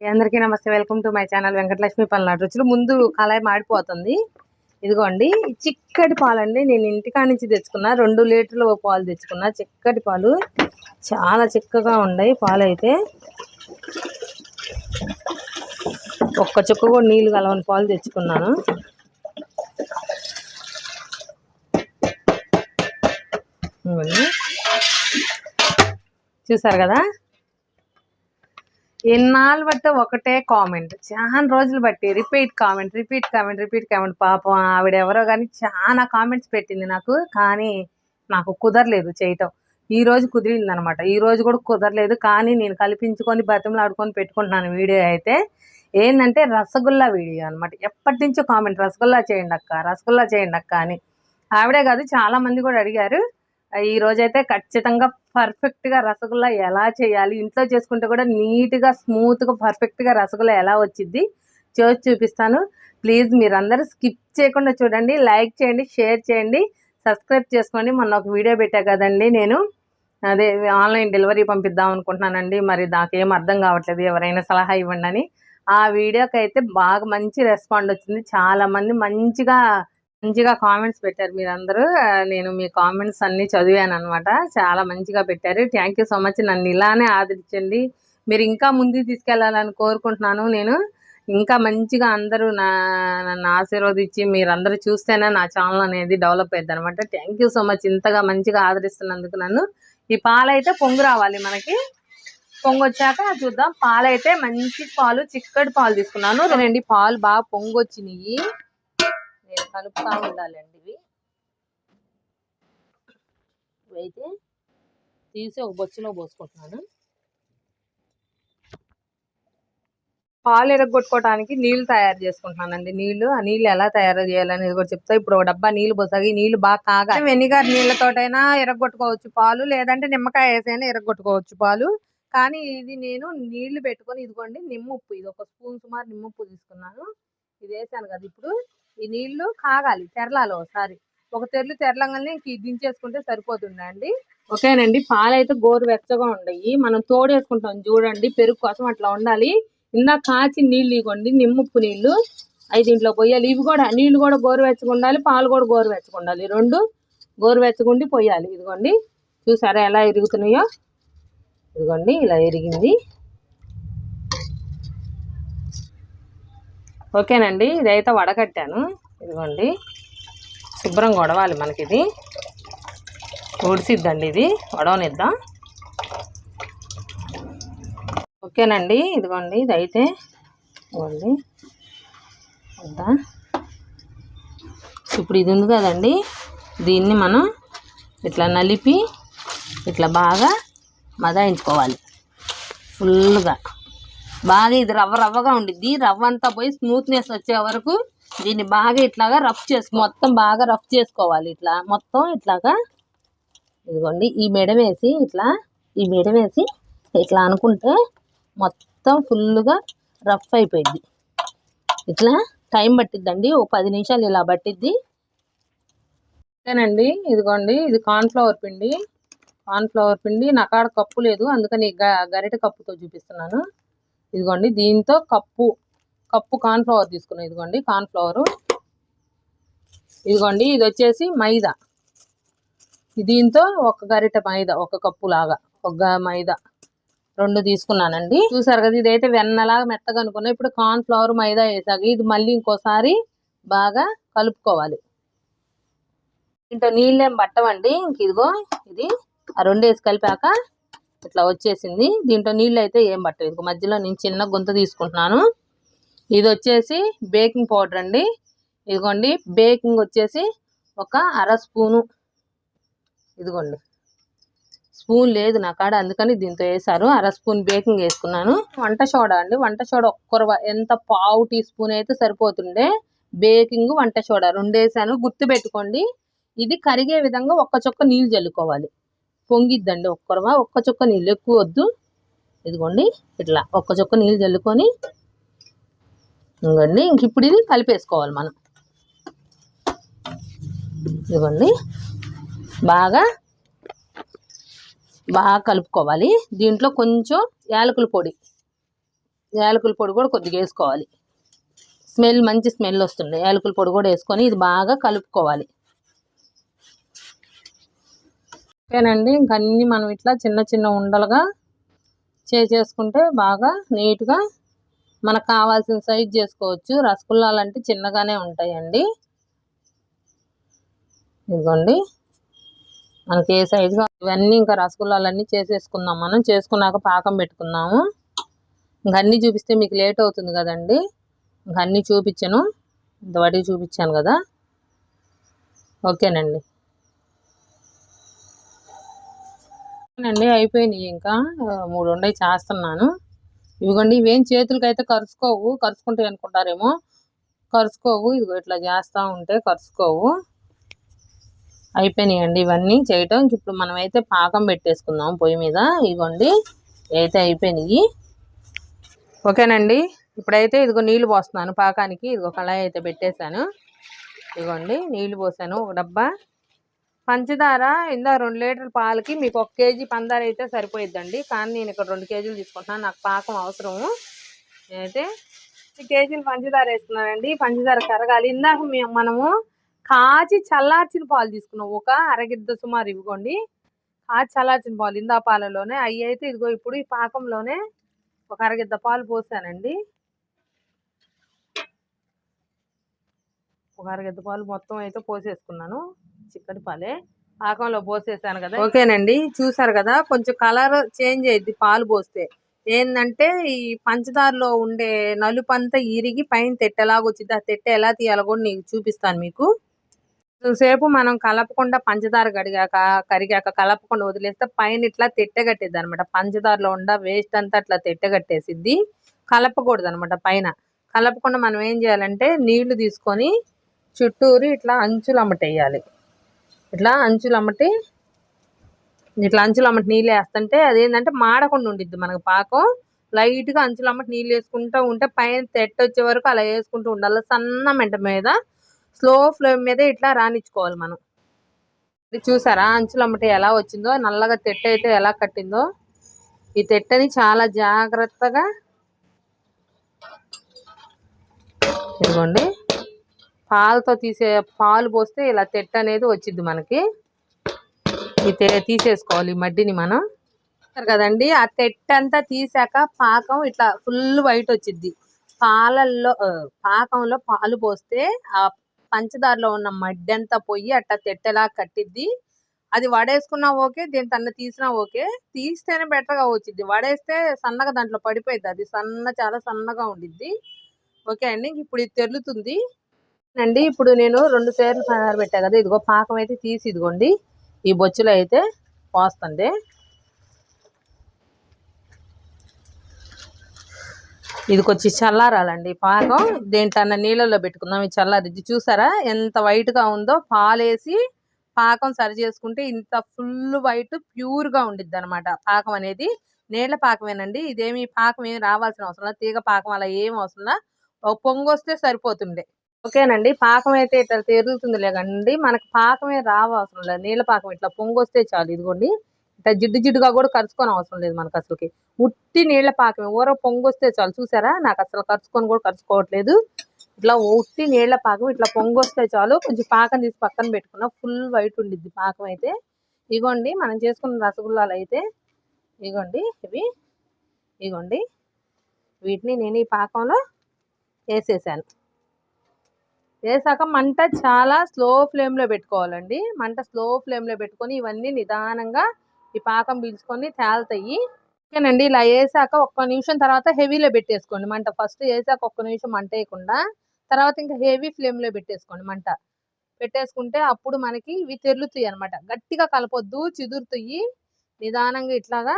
అందరికీ నమస్తే. Welcome to my channel Venkatalakshmi Palnadu. రుచులు ముందు కళాయి మాడిపోతుంది. ఇదిగోండి చిక్కటి పాలండి. నేను ఇంటికా నుంచి తెచ్చుకున్నా రెండు లీటర్లు పాలు తెచ్చుకున్నా చిక్కటి పాలు. చాలా చిక్కగా ఉన్నాయి పాలు అయితే ఒక్క చుక్క కూడా నీళ్ళు కలవని పాలు తెచ్చుకున్నాను. చూసారు కదా? ఎన్నాళ్ళు బట్టి ఒకటే కామెంట్. చాలా రోజులు బట్టి repeat comment repeat comment repeat comment. పాపం ఆవిడ ఎవరో కానీ చాలా కామెంట్స్ పెట్టింది నాకు కానీ నాకు కుదరలేదు చేయటం. ఈ రోజు కుదిరింది అనమాట ఈ రోజు కూడా కుదరలేదు కానీ నేను కల్పించుకొని బతిమలు ఆడుకొని పెట్టుకుంటున్నాను వీడియో అయితే. ఏంటంటే రసగుల్లా వీడియో అనమాట. ఎప్పటి నుంచో కామెంట్ రసగుల్లా చేయండి అక్క రసగుల్లా చేయండి అక్క అని. ఆవిడే కాదు చాలామంది కూడా అడిగారు. ఈ రోజైతే ఖచ్చితంగా పర్ఫెక్ట్గా రసగుల్లా ఎలా చేయాలి? ఇంట్లో చేసుకుంటే కూడా నీట్గా స్మూత్గా పర్ఫెక్ట్గా రసగుల్లా ఎలా వచ్చింది చేసి చూపిస్తాను. ప్లీజ్ మీరందరూ స్కిప్ చేయకుండా చూడండి. లైక్ చేయండి షేర్ చేయండి. సబ్స్క్రైబ్ చేసుకోండి. మొన్న ఒక వీడియో పెట్టా కదండి నేను. అదే ఆన్లైన్ డెలివరీ పంపిద్దాం అనుకుంటున్నానండి. మరి నాకేం అర్థం కావట్లేదు. ఎవరైనా సలహా ఇవ్వండి అని. ఆ వీడియోకి అయితే బాగా మంచి రెస్పాండ్ వచ్చింది. చాలామంది మంచిగా మంచిగా కామెంట్స్ పెట్టారు మీరందరూ. నేను మీ కామెంట్స్ అన్ని చదివాను అనమాట చాలా మంచిగా పెట్టారు. థ్యాంక్ యూ సో మచ్ నన్ను ఇలానే ఆదరించండి. మీరు ఇంకా ముందుకు తీసుకెళ్ళాలని కోరుకుంటున్నాను. నేను ఇంకా మంచిగా అందరూ నా నన్ను ఆశీర్వదించి మీరందరూ చూస్తేనే నా ఛానల్ అనేది డెవలప్ అయింది అనమాట థ్యాంక్ యూ సో మచ్ ఇంతగా మంచిగా ఆదరిస్తున్నందుకు నన్ను. ఈ పాలైతే పొంగు రావాలి మనకి. పొంగు వచ్చాక చూద్దాం. పాలైతే మంచి పాలు చిక్కటి పాలు తీసుకున్నాను. రెండు పాలు బాగా పొంగు వచ్చినాయి నేను కలుపుతా ఉండాలండి ఇవి. ఇవైతే తీసి ఒక బొచ్చులో పోసుకుంటున్నాను. పాలు ఎరగొట్టుకోవడానికి నీళ్ళు తయారు చేసుకుంటున్నానండి. నీళ్ళు ఆ నీళ్ళు ఎలా తయారు చేయాలనేది కూడా చెప్తా. ఇప్పుడు ఒక డబ్బా నీళ్ళు పోసాగి నీళ్ళు బాగా కాగా వెనిగర్ నీళ్ళతోటైనా ఎరగొట్టుకోవచ్చు పాలు లేదంటే నిమ్మకాయ వేసైనా ఎరగొట్టుకోవచ్చు పాలు. కానీ ఇది నేను నీళ్ళు పెట్టుకొని ఇదిగోండి నిమ్మప్పు. ఇది ఒక స్పూన్ సుమారు నిమ్మప్పు తీసుకున్నాను. ఇది వేసాను కదా ఇప్పుడు. ఈ నీళ్ళు కాగాలి తెరలాలి ఒకసారి. ఒక తెరలు తెరలంగానే ఇంక దించేసుకుంటే సరిపోతుందండి ఓకేనండి. పాలైతే గోరు వెచ్చగా ఉండయి. మనం తోడేసుకుంటాం చూడండి పెరుగు కోసం అట్లా ఉండాలి. ఇందాక కాచి నీళ్ళు ఇవ్వండి నిమ్మప్పు నీళ్ళు అవి దీంట్లో పోయాలి. ఇవి కూడా నీళ్ళు కూడా గోరువెచ్చగా ఉండాలి పాలు కూడా గోరువెచ్చగా ఉండాలి. రెండు గోరువెచ్చగుండి పోయాలి. ఇదిగోండి. చూసారా ఎలా ఇరుగుతున్నాయో? ఇదిగోండి ఇలా ఇరిగింది. ఓకేనండి ఇదైతే వడగట్టాను ఇదిగోండి శుభ్రంగా వడవాలి మనకి ఇది ఉడిసిద్దండి ఇది వడవనిద్దాం. ఓకేనండి ఇదిగోండి ఇది అయితే ఇదిగోండి వద్దా. ఇప్పుడు ఇది ఉంది కదండి దీన్ని మనం ఇట్లా నలిపి ఇట్లా బాగా మదాయించుకోవాలి. ఫుల్గా బాగా ఇది రవ్వ రవ్వగా ఉండిద్ది. రవ్వ అంతా పోయి స్మూత్నెస్ వచ్చే వరకు దీన్ని బాగా ఇట్లాగా రఫ్ చేసుకో మొత్తం బాగా రఫ్ చేసుకోవాలి ఇట్లా. మొత్తం ఇట్లాగా ఇదిగోండి ఈ మెడ వేసి ఇట్లా ఈ మెడ వేసి ఇట్లా అనుకుంటే మొత్తం ఫుల్గా రఫ్ అయిపోయింది ఇట్లా టైం పట్టిద్దండి. ఓ పది నిమిషాలు ఇలా పట్టిద్ది. ఓకేనండి ఇదిగోండి ఇది కార్న్ఫ్లవర్ పిండి. కార్న్ఫ్లవర్ పిండి నాకాడ కప్పు లేదు. అందుకని గ- గరిటె కప్పుతో చూపిస్తున్నాను. ఇదిగోండి దీంతో కప్పు కప్పు కార్న్ఫ్లవర్ తీసుకున్నాం. ఇదిగోండి కార్న్ఫ్లవరు. ఇదిగోండి ఇది వచ్చేసి మైదా. దీంతో ఒక గరిటె మైదా ఒక కప్పు లాగా ఒక మైదా. రెండు తీసుకున్నానండి. చూసారు కదా ఇదైతే వెన్నలాగా మెత్తగా అనుకున్నా. ఇప్పుడు కార్న్ ఫ్లవర్ మైదా వేసాక ఇది మళ్ళీ ఇంకోసారి బాగా కలుపుకోవాలి. దీంట్లో నీళ్ళేం పట్టవండి. ఇంక ఇదిగో ఇది ఆ రెండు వేసి కలిపాక ఇట్లా వచ్చేసింది. దీంట్లో నీళ్ళు అయితే ఏం పట్టలేదు. ఇదిగో మధ్యలో నేను చిన్న గుంత తీసుకుంటున్నాను. ఇది వచ్చేసి బేకింగ్ పౌడర్ అండి. ఇదిగోండి బేకింగ్ వచ్చేసి ఒక అర స్పూను. ఇదిగోండి. స్పూన్ లేదు నా కాడ అందుకని దీంతో వేసారు అర స్పూన్ బేకింగ్ వేసుకున్నాను. వంట సోడా అండి. వంట సోడా ఒక్కరు ఎంత పావు టీ స్పూన్ అయితే సరిపోతుండే. బేకింగ్ వంట సోడా రెండు వేసాను గుర్తు పెట్టుకోండి ఇది కరిగే విధంగా ఒక్క చొక్క నీళ్ళు చల్లుకోవాలి పొంగిద్దండి. ఒక్కరవా ఒక్క చుక్క నీళ్ళు. ఎక్కువ వద్దు. ఇదిగోండి ఇట్లా ఒక్క చుక్క నీళ్ళు చల్లుకొని ఇదిగోండి ఇంక ఇప్పుడు ఇది కలిపేసుకోవాలి మనం. ఇదిగోండి బాగా బాగా కలుపుకోవాలి. దీంట్లో కొంచెం యాలకుల పొడి యాలకుల పొడి కూడా కొద్దిగా వేసుకోవాలి. స్మెల్ మంచి స్మెల్ వస్తుంది. యాలకుల పొడి కూడా వేసుకొని ఇది బాగా కలుపుకోవాలి. ఓకేనండి ఇంకన్నీ మనం ఇట్లా చిన్న చిన్న ఉండలుగా చేసేసుకుంటే బాగా నీట్గా మనకు కావాల్సిన సైజ్ చేసుకోవచ్చు. రసగుల్లాలు అంటే చిన్నగానే ఉంటాయండి. ఇదిగోండి. మనకి ఏ సైజుగా ఇవన్నీ ఇంకా రసగుల్లాలన్నీ చేసేసుకుందాం మనం. చేసుకున్నాక పాకం పెట్టుకుందాము. ఇంకన్నీ చూపిస్తే మీకు లేట్ అవుతుంది కదండి. ఇంక చూపించను. చూపించాను ఇంతవాటికి చూపించాను కదా. ఓకేనండి. ఓకేనండి అయిపోయినాయి ఇంకా. మూడు ఉండయి చేస్తున్నాను. ఇవిగోండి ఇవేం చేతులకైతే కరుచుకోవు కరుచుకుంటాయి అనుకుంటారేమో. కరుచుకోవు ఇదిగో ఇట్లా చేస్తూ ఉంటే కరుచుకోవు. అయిపోయినాయండి ఇవన్నీ చేయటం. ఇప్పుడు మనమైతే పాకం పెట్టేసుకుందాం పొయ్యి మీద. ఇదిగోండి అయితే అయిపోయినాయి. ఓకేనండి ఇప్పుడైతే ఇదిగో నీళ్ళు పోస్తున్నాను పాకానికి. ఇదిగో కళాయి అయితే పెట్టేశాను. ఇదిగోండి నీళ్ళు పోసాను. ఒక డబ్బా. పంచదార ఇందా రెండు లీటర్ల పాలకి మీకు ఒక కేజీ పందార అయితే సరిపోయిద్దండి. కానీ నేను ఇక్కడ రెండు కేజీలు తీసుకుంటున్నాను. నాకు పాకం అవసరము. అయితే కేజీలు పంచదార వేసుకున్నానండి. పంచదార కరగాలి. ఇందాక మేము మనము కాచి చల్లార్చిన పాలు తీసుకున్నాం. ఒక అరగిద్ద సుమారు ఇవ్వకోండి. కాచి చల్లార్చిన పాలు ఇందా పాలలోనే. అవి అయితే ఇదిగో ఇప్పుడు ఈ పాకంలోనే ఒక అరగిద్ద పాలు పోసానండి. ఒక అరగిద్ద పాలు మొత్తం అయితే పోసేసుకున్నాను. చిక్కటి పాలే. పాకంలో పోసేసాను కదా. ఓకేనండి చూసారు కదా కొంచెం కలర్ చేంజ్ అయ్యింది పాలు పోస్తే. ఏంటంటే ఈ పంచదారలో ఉండే నలుపు అంతా ఇరిగి పైన తెట్టెలాగా వచ్చింది ఆ తెట్టె ఎలా తీయాలో కూడా నీకు చూపిస్తాను మీకు. సేపు మనం కలపకుండా పంచదార కడిగాక కరిగాక కలపకుండా వదిలేస్తే పైన ఇట్లా తెట్టగట్టేది అనమాట పంచదారలో ఉండ వేస్ట్ అంతా అట్లా తెట్టగట్టేసిద్ది కలపకూడదు అనమాట పైన. కలపకుండా మనం ఏం చేయాలంటే నీళ్ళు తీసుకొని చుట్టూరు ఇట్లా అంచులు అమ్మటేయాలి ఇట్లా అంచులు అమ్మటి ఇట్లా అంచులు అమ్మటి నీళ్ళు వేస్తుంటే అదేంటంటే మాడకుండా ఉండిద్ది మనకు పాకం. లైట్గా అంచులు అమ్మటి నీళ్ళు వేసుకుంటూ ఉంటే పైన తెట్ట వచ్చే వరకు అలా వేసుకుంటూ ఉండాలి. సన్న మెంట మీద స్లో ఫ్లేమ్ మీద ఇట్లా రానిచ్చుకోవాలి మనం. ఇది చూసారా? అంచులు అమ్మటి ఎలా వచ్చిందో నల్లగా తెట్ట అయితే ఎలా కట్టిందో. ఈ తెట్టని చాలా జాగ్రత్తగా ఇదిగోండి. పాలతో తీసే పాలు పోస్తే ఇలా తెట్ట అనేది వచ్చింది మనకి. తీసేసుకోవాలి ఈ మడ్డిని మనం. కదండి ఆ తెట్ట అంతా తీసాక పాకం ఇట్లా ఫుల్ వైట్ వచ్చింది పాలల్లో పాకంలో పాలు పోస్తే ఆ పంచదారలో ఉన్న మడ్డి అంతా పోయి అట్లా తెట్టలా కట్టిద్ది. అది వడేసుకున్నా ఓకే దీని తన తీసినా ఓకే. తీస్తేనే బెటర్గా వచ్చింది వడేస్తే సన్నగా దాంట్లో పడిపోయింది అది సన్న చాలా సన్నగా ఉండిద్ది. ఓకే అండి ఇప్పుడు ఇది తెరులుతుంది. అండి. ఇప్పుడు నేను రెండు సేర్లు పదారు పెట్టా కదా ఇదిగో పాకం అయితే తీసి ఇదిగోండి. ఈ బొచ్చులో అయితే పోస్తుంది ఇది కొంచెం చల్లారాలండి పాకం. దేంట్లో నీళ్ళల్లో పెట్టుకుందాం ఇది చల్లారి ఇది చూసారా ఎంత వైట్గా ఉందో? పాలేసి పాకం సరి చేసుకుంటే ఇంత ఫుల్ వైట్ ప్యూర్గా ఉండిద్ది అనమాట పాకం అనేది. నీళ్ళ పాకమేనండి. ఇదేమి పాకం ఏమి రావాల్సిన అవసరం తీగ పాకం అలా ఏం అవసరం ఒక పొంగు వస్తే సరిపోతుండే. ఓకేనండి. పాకం అయితే ఇట్లా తెరులుతుంది లేకండి మనకు పాకమే రావసరం లేదు. నీళ్ళ పాకం ఇట్లా పొంగొస్తే చాలు ఇదిగోండి. ఇట్లా జిడ్డు జిడ్డుగా కూడా కరుచుకొని అవసరం లేదు మనకు అసలుకి. ఉట్టి నీళ్ళ పాకమే. ఊర పొంగొస్తే చాలు. చూసారా? నాకు అసలు కరుచుకొని కూడా కరుచుకోవట్లేదు. ఇట్లా ఉట్టి నీళ్ళ పాకం ఇట్లా పొంగొస్తే చాలు. కొంచెం పాకం తీసి పక్కన పెట్టుకున్న ఫుల్ వైట్ ఉండిద్ది పాకం అయితే ఇగోండి మనం చేసుకున్న రసగుల్లాలు అయితే ఇగోండి ఇవి ఇగోండి వీటిని నేను ఈ పాకంలో వేసేసాను. వేసాక మంట చాలా స్లో ఫ్లేమ్లో పెట్టుకోవాలండి. మంట స్లో ఫ్లేమ్లో పెట్టుకొని ఇవన్నీ నిదానంగా ఈ పాకం పీల్చుకొని తేలుతాయి. ఓకేనండి ఇలా వేసాక ఒక్క నిమిషం తర్వాత హెవీలో పెట్టేసుకోండి మంట. ఫస్ట్ వేసాక ఒక్క నిమిషం మంట వేయకుండా తర్వాత ఇంకా హెవీ ఫ్లేమ్లో పెట్టేసుకోండి మంట. పెట్టేసుకుంటే అప్పుడు మనకి ఇవి తెరులుతాయి అనమాట గట్టిగా కలపొద్దు చిదురుతాయి. నిదానంగా ఇట్లాగా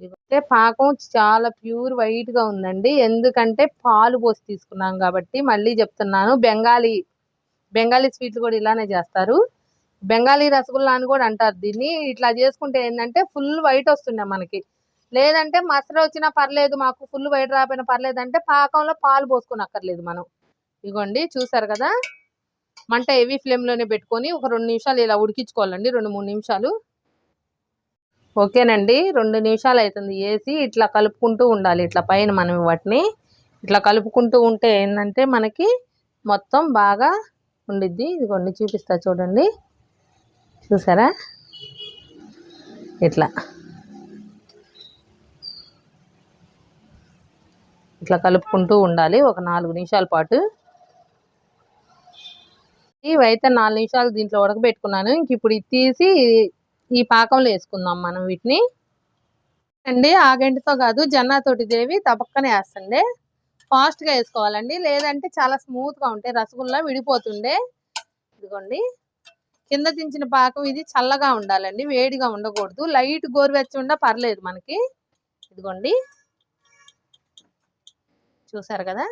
ఇదంటే పాకం చాలా ప్యూర్ వైట్గా ఉందండి. ఎందుకంటే పాలు పోసి తీసుకున్నాం కాబట్టి మళ్ళీ చెప్తున్నాను. బెంగాలీ బెంగాలీ స్వీట్లు కూడా ఇలానే చేస్తారు. బెంగాలీ రసగుల్లా అని కూడా అంటారు దీన్ని. ఇట్లా చేసుకుంటే ఏంటంటే ఫుల్ వైట్ వస్తుండే మనకి. లేదంటే మసలు వచ్చినా పర్లేదు మాకు ఫుల్ వైట్ రాపోయినా పర్లేదు అంటే పాకంలో పాలు పోసుకుని అక్కర్లేదు మనం. ఇగోండి చూసారు కదా? మంట హెవీ ఫ్లేమ్లోనే పెట్టుకొని ఒక రెండు నిమిషాలు ఇలా ఉడికించుకోవాలండి రెండు మూడు నిమిషాలు. ఓకేనండి. రెండు నిమిషాలు అవుతుంది వేసి ఇట్లా కలుపుకుంటూ ఉండాలి. ఇట్లా పైన మనం వాటిని. ఇట్లా కలుపుకుంటూ ఉంటే ఏంటంటే మనకి మొత్తం బాగా ఉండిద్ది. ఇదిగోండి చూపిస్తా చూడండి. చూసారా? ఇట్లా. ఇట్లా కలుపుకుంటూ ఉండాలి. ఒక నాలుగు నిమిషాల పాటు. ఇవైతే నాలుగు నిమిషాలు దీంట్లో ఉడకబెట్టుకున్నాను. ఇంక ఇప్పుడు ఇది తీసి ఈ పాకంలో వేసుకుందాం మనం వీటిని. అండి ఆగంటితో కాదు జన్నాతోటి దేవి తపక్కనే వేస్తుండే. ఫాస్ట్గా వేసుకోవాలండి. లేదంటే చాలా స్మూత్గా ఉంటాయి. రసగుల్లా విడిపోతుండే. ఇదిగోండి. కింద దించిన పాకం ఇది చల్లగా ఉండాలండి. వేడిగా ఉండకూడదు. లైట్ గోరువెచ్చ ఉండా పర్లేదు మనకి. ఇదిగోండి. చూసారు కదా?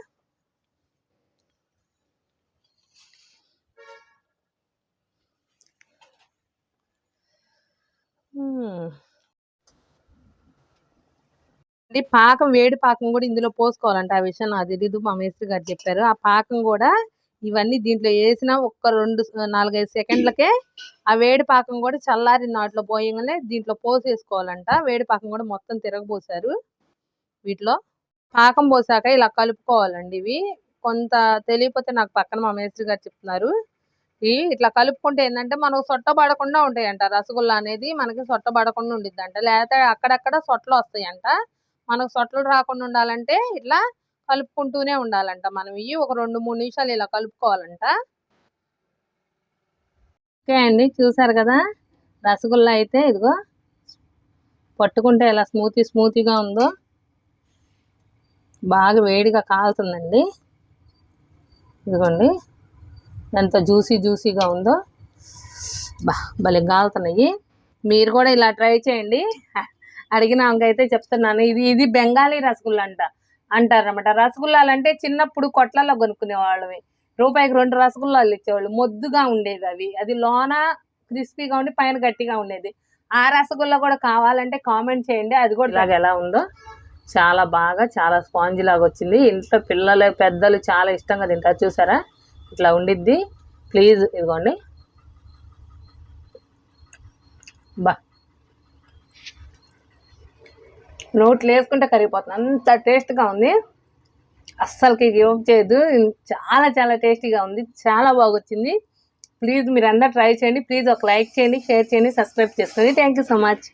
మ్మ్. పాకం వేడి పాకం కూడా ఇందులో పోసుకోవాలంట. ఆ విషయం నాకు తెలీదు. మా మేస్త్రి గారు చెప్పారు. ఆ పాకం కూడా ఇవన్నీ దీంట్లో వేసిన ఒక్క రెండు నాలుగైదు సెకండ్లకే ఆ వేడి పాకం కూడా చల్లారి నాట్లో పోయగానే దీంట్లో పోసేసుకోవాలంట. వేడి పాకం కూడా మొత్తం తిరగబోసారు వీటిలో. పాకం పోసాక ఇలా కలుపుకోవాలండి ఇవి. కొంత తెలియకపోతే నాకు పక్కన మా మేస్త్రి గారు చెప్తున్నారు. ఇట్లా కలుపుకుంటే ఏంటంటే మనకు సొట్ట పడకుండా ఉంటాయంట. రసగుల్లా అనేది మనకి సొట్ట పడకుండా ఉండిద్ది అంట లేకపోతే అక్కడక్కడ సొట్టలు వస్తాయంట. మనకు సొట్టలు రాకుండా ఉండాలంటే ఇట్లా కలుపుకుంటూనే ఉండాలంట. మనం ఇవి ఒక రెండు మూడు నిమిషాలు ఇలా కలుపుకోవాలంట. ఓకే అండి చూసారు కదా? రసగుల్లా అయితే ఇదిగో పట్టుకుంటే ఎలా స్మూతీ స్మూతీగా ఉందో బాగా వేడిగా కాలుతుందండి. ఇదిగోండి. ఎంత జ్యూసీ జ్యూసీగా ఉందో. బా భలే కాలుతున్నాయి మీరు కూడా ఇలా ట్రై చేయండి. అడిగిన అయితే చెప్తున్నాను ఇది ఇది బెంగాలీ రసగుల్లా అంట అంటారన్నమాట. రసగుల్లాలు అంటే చిన్నప్పుడు కొట్లలో కొనుక్కునేవాళ్ళవి రూపాయికి రెండు రసగుల్లాలు ఇచ్చేవాళ్ళు. మొద్దుగా ఉండేది అవి. అది లోన క్రిస్పీగా ఉండి పైన గట్టిగా ఉండేది. ఆ రసగుల్లా కూడా కావాలంటే కామెంట్ చేయండి. అది కూడా ఇలాగ ఎలా ఉందో. చాలా బాగా చాలా స్పాంజ్ లాగా వచ్చింది. ఇంట్లో పిల్లలు పెద్దలు చాలా ఇష్టంగా తింటారు. చూసారా? ఇట్లా ఉండిద్ది. ప్లీజ్ ఇదిగోండి. బా. నోట్లు వేసుకుంటే కరిగిపోతుంది. అంత టేస్ట్గా ఉంది. అస్సలకి గివప్ చేయదు. చాలా చాలా టేస్టీగా ఉంది. చాలా బాగొచ్చింది. ప్లీజ్ మీరు ట్రై చేయండి. ప్లీజ్ ఒక లైక్ చేయండి షేర్ చేయండి సబ్స్క్రైబ్ చేసుకోండి. Thank you so much.